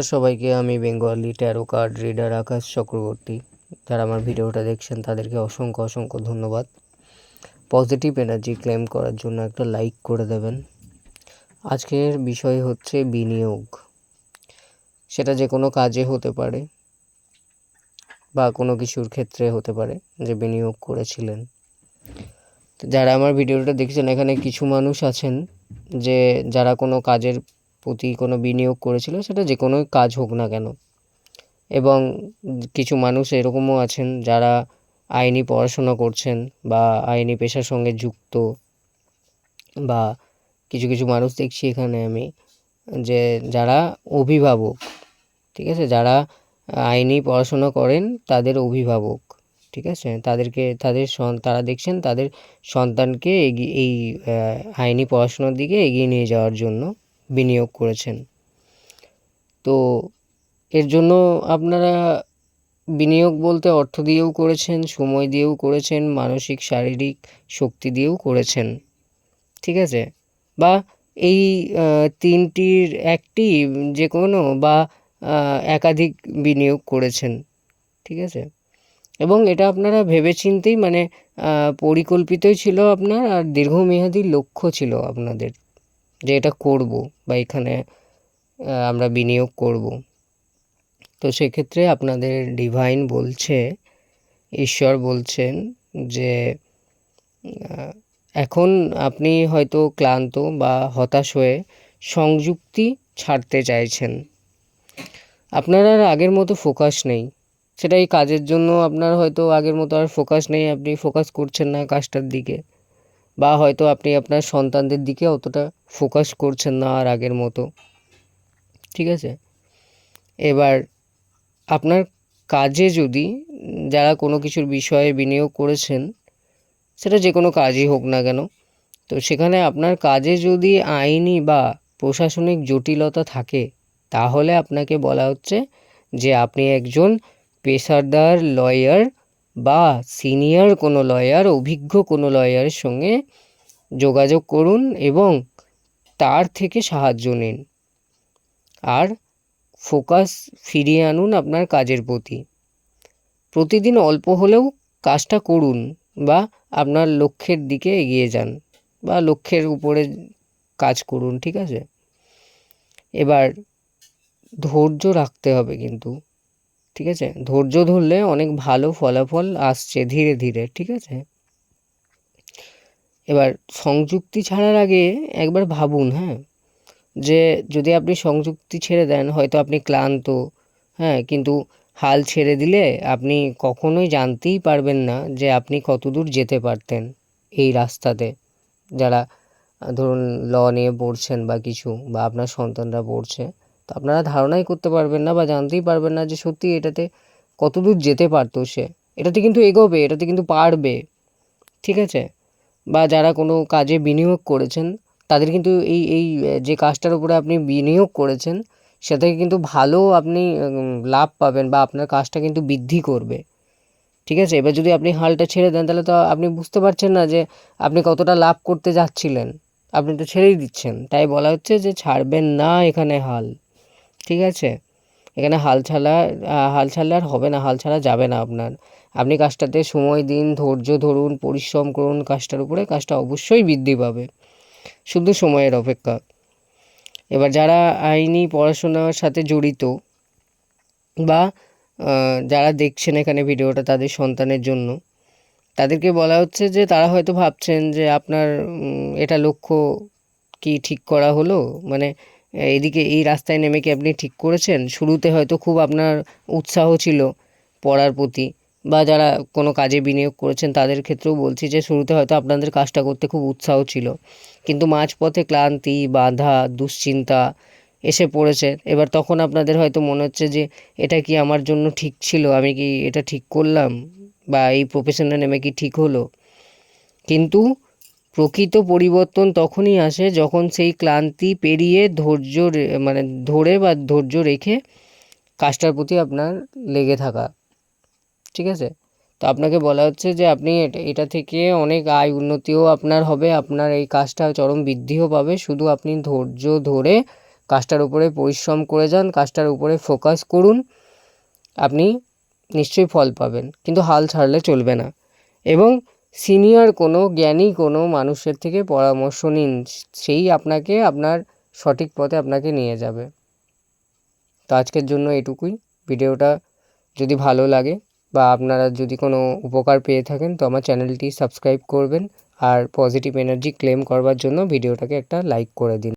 সবাইকে আমি Bengali tarot card reader Akash Chakraborty. যারা আমার ভিডিওটা দেখছেন, তাদেরকে অসংখ্য অসংখ্য ধন্যবাদ। পজিটিভ এনার্জি ক্লেম করার জন্য একটা লাইক করে দেবেন। আজকের বিষয় হচ্ছে বিনিয়োগ। সেটা যে কোনো কাজে হতে পারে বা কোনো কিছুর ক্ষেত্রে হতে পারে যে বিনিয়োগ করেছিলেন। যারা আমার ভিডিওটা দেখছেন, এখানে কিছু মানুষ আছেন যে যারা কোনো কাজের প্রতি কোনো বিনিয়োগ করেছিল, সেটা যে কোনো কাজ হোক না কেন। এবং কিছু মানুষ এরকমও আছেন যারা আইনি পড়াশোনা করছেন বা আইনি পেশার সঙ্গে যুক্ত। বা কিছু কিছু মানুষ দেখছি এখানে আমি যে যারা অভিভাবক, ঠিক আছে? যারা আইনি পড়াশোনা করেন তাদের অভিভাবক, ঠিক আছে? তাদেরকে, তাদের তারা দেখছেন তাদের সন্তানকে এই আইনি পড়াশোনার দিকে এগিয়ে নিয়ে যাওয়ার জন্য বিনিয়োগ করেছেন। তো এর জন্য আপনারা বিনিয়োগ বলতে অর্থ দিয়েও করেছেন, সময় দিয়েও করেছেন, মানসিক, শারীরিক শক্তি দিয়েও করেছেন। ঠিক আছে? বা এই তিনটির একটি যে কোনো বা একাধিক বিনিয়োগ করেছেন। ঠিক আছে? এবং এটা আপনারা ভেবেচিন্তেই মানে পরিকল্পিতই ছিল আপনার আর দীর্ঘমেয়াদী লক্ষ্য ছিল আপনাদের। যে এটা করব বা এখানে আমরা বিনিয়োগ করব। তো সেক্ষেত্রে আপনাদের ডিভাইন বলছে, ঈশ্বর বলছেন যে এখন আপনি হয়তো ক্লান্ত বা হতাশ হয়ে সংযুক্তি ছাড়তে চাইছেন। আপনার আর আগের মতো ফোকাস নেই। সেটা এই কাজের জন্য আপনার হয়তো আগের মতো আর ফোকাস নেই, আপনি ফোকাস করছেন না কাজটার দিকে। বা হয়তো আপনি আপনার সন্তানদের দিকে অতটা ফোকাস করছেন না আর আগের মতো। ঠিক আছে? এবার আপনার কাজে যদি যারা কোনো কিছুর বিষয়ে বিনিয়োগ করেছেন, সেটা যে কোনো কাজই হোক না কেন, তো সেখানে আপনার কাজে যদি আইনি বা প্রশাসনিক জটিলতা থাকে, তাহলে আপনাকে বলা হচ্ছে যে আপনি একজন পেশাদার লয়ার বা সিনিয়র কোনো লয়ার অভিজ্ঞ কোনো লয়ারের সঙ্গে যোগাযোগ করুন এবং তার থেকে সাহায্য নিন। আর ফোকাস ফিরিয়ে আনুন আপনার কাজের প্রতি। প্রতিদিন অল্প হলেও কাজটা করুন বা আপনার লক্ষ্যের দিকে এগিয়ে যান বা লক্ষ্যের উপরে কাজ করুন, ঠিক আছে? এবার ধৈর্য রাখতে হবে কিন্তু। ঠিক আছে? ধৈর্য ধরলে অনেক ভালো ফলাফল আসছে ধীরে ধীরে, ঠিক আছে? এবার সংযুক্তি ছাড়ার আগে একবার ভাবুন হ্যাঁ? যে যদি আপনি সংযুক্তি ছেড়ে দেন, হয়তো আপনি ক্লান্ত হ্যাঁ? কিন্তু হাল ছেড়ে দিলে আপনি কখনোই জানতেই পারবেন না যে আপনি কতদূর যেতে পারতেন এই রাস্তাতে। যারা, ধরুন, ল নিয়ে পড়ছেন বা কিছু, বা আপনার সন্তানরা পড়ছে তো আপনারা ধারণাই করতে পারবেন না বা জানতেই পারবেন না যে সত্যি এটাতে কতদূর যেতে পারতো সে। এটাতে কিন্তু এগোবে, এটাতে কিন্তু পারবে, ঠিক আছে? বা যারা কোনো কাজে বিনিয়োগ করেছেন, তাদের কিন্তু এই এই যে কাজটার উপরে আপনি বিনিয়োগ করেছেন, সেটা থেকে কিন্তু ভালো আপনি লাভ পাবেন বা আপনার কাজটা কিন্তু বৃদ্ধি করবে, ঠিক আছে? এবার যদি আপনি হালটা ছেড়ে দেন, তাহলে তো আপনি বুঝতে পারছেন না যে আপনি কতটা লাভ করতে যাচ্ছিলেন। আপনি তো ছেড়েই দিচ্ছেন। তাই বলা হচ্ছে যে ছাড়বেন না এখানে হাল। ঠিক আছে? এখানে হাল ছাড়া হাল আর হবে না, হাল ছাড়া যাবে না আপনার। আপনি কাজটাতে সময় দিন, ধৈর্য ধরুন, পরিশ্রম করুন, কাজটার উপরে কাজটা অবশ্যই বৃদ্ধি পাবে। শুধু সময়ের অপেক্ষা। এবার যারা আইনি পড়াশোনার সাথে জড়িত বা যারা দেখছেন এখানে ভিডিওটা তাদের সন্তানের জন্য, তাদেরকে বলা হচ্ছে যে তারা হয়তো ভাবছেন যে আপনার এটা লক্ষ্য কি ঠিক করা হলো? মানে এদিকে এই রাস্তায় নেমে কি আপনি ঠিক করেছেন? শুরুতে হয়তো খুব আপনার উৎসাহ ছিল পড়ার প্রতি বা যারা কোনো কাজে বিনিয়োগ করেছেন তাদের ক্ষেত্রেও বলছি যে শুরুতে হয়তো আপনাদের কাজটা করতে খুব উৎসাহ ছিল। কিন্তু মাঝপথে ক্লান্তি, বাধা, দুশ্চিন্তা এসে পড়েছে। এবার তখন আপনাদের হয়তো মনে হচ্ছে যে এটা কি আমার জন্য ঠিক ছিল? আমি কি এটা ঠিক করলাম? বা এই প্রফেশনে নেমে কি ঠিক হলো? কিন্তু প্রকৃত পরিবর্তন তখনই আসে যখন সেই ক্লান্তি পেরিয়ে ধৈর্য মানে ধরে বা ধৈর্য রেখে কাজটার প্রতি আপনার লেগে থাকা। ঠিক আছে? তো আপনাকে বলা হচ্ছে যে আপনি এটা থেকে অনেক আয় উন্নতিও আপনার হবে, আপনার এই কাজটা চরম বৃদ্ধিও পাবে। শুধু আপনি ধৈর্য ধরে কাজটার উপরে পরিশ্রম করে যান, কাজটার উপরে ফোকাস করুন, আপনি নিশ্চয়ই ফল পাবেন। কিন্তু হাল ছাড়লে চলবে না। এবং সিনিয়র কোনো জ্ঞানী কোনো মানুষের থেকে পরামর্শ নিন, সেই আপনাকে আপনার সঠিক পথে আপনাকে নিয়ে যাবে। তো আজকের জন্য এটুকুই। ভিডিওটা যদি ভালো লাগে বা আপনারা যদি কোনো উপকার পেয়ে থাকেন, তো আমার চ্যানেলটি সাবস্ক্রাইব করবেন আর পজিটিভ এনার্জি ক্লেম করবার জন্য ভিডিওটাকে একটা লাইক করে দিন।